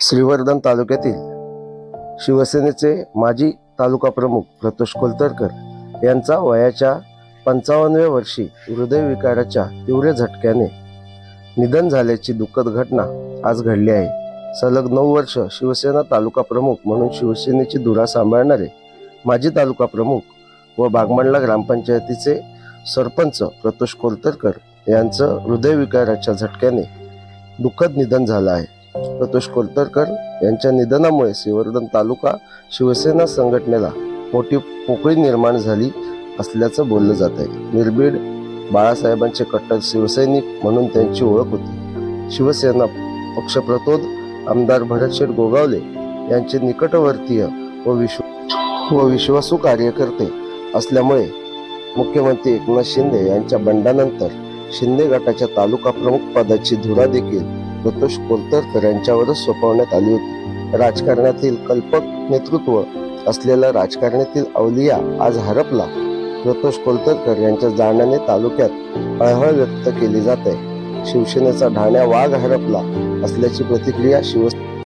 श्रीवर्धन तालुक्यातील शिवसेनेचे माजी तालुका प्रमुख प्रतोष कोलतरकर यांचा वयाच्या पंचावन्नव्या वर्षी हृदयविकाराच्या तीव्र झटक्याने निधन झाल्याची दुःखद घटना आज घडली आहे. सलग नऊ वर्ष शिवसेना तालुका प्रमुख म्हणून शिवसेनेची धुरा सांभाळणारे माजी तालुका प्रमुख व बागमंडला ग्रामपंचायतीचे सरपंच प्रतोष कोलतरकर यांचं हृदयविकाराच्या झटक्याने दुःखद निधन झालं आहे. प्रतोष कोलतरकर यांच्या निधनामुळे श्रीवर्धन तालुका शिवसेना संघटनेला मोठी पोकळी निर्माण झाली असल्याचं बोललं जात आहे निर्भीड बाळासाहेबांचे कट्टर शिवसैनिक म्हणून त्यांची ओळख होती. शिवसेना पक्षप्रतोद आमदार भरतशेठ गोगावले यांचे निकटवर्तीय व विश्व व विश्वासू कार्यकर्ते असल्यामुळे मुख्यमंत्री एकनाथ शिंदे यांच्या बंडानंतर शिंदे गटाच्या तालुका प्रमुख पदाची धुरा देखील प्रतोष कोलतरकर यांच्यावरच सोपवण्यात आली होती. राजकारणातील कल्पक नेतृत्व असलेला राजकारणातील अवलिया आज हरपला. प्रतोष कोलतरकर यांच्या जाण्याने तालुक्यात हळहळ व्यक्त केली जाते शिवसेनेचा ढाण्या वाघ हरपला असल्याची प्रतिक्रिया शिव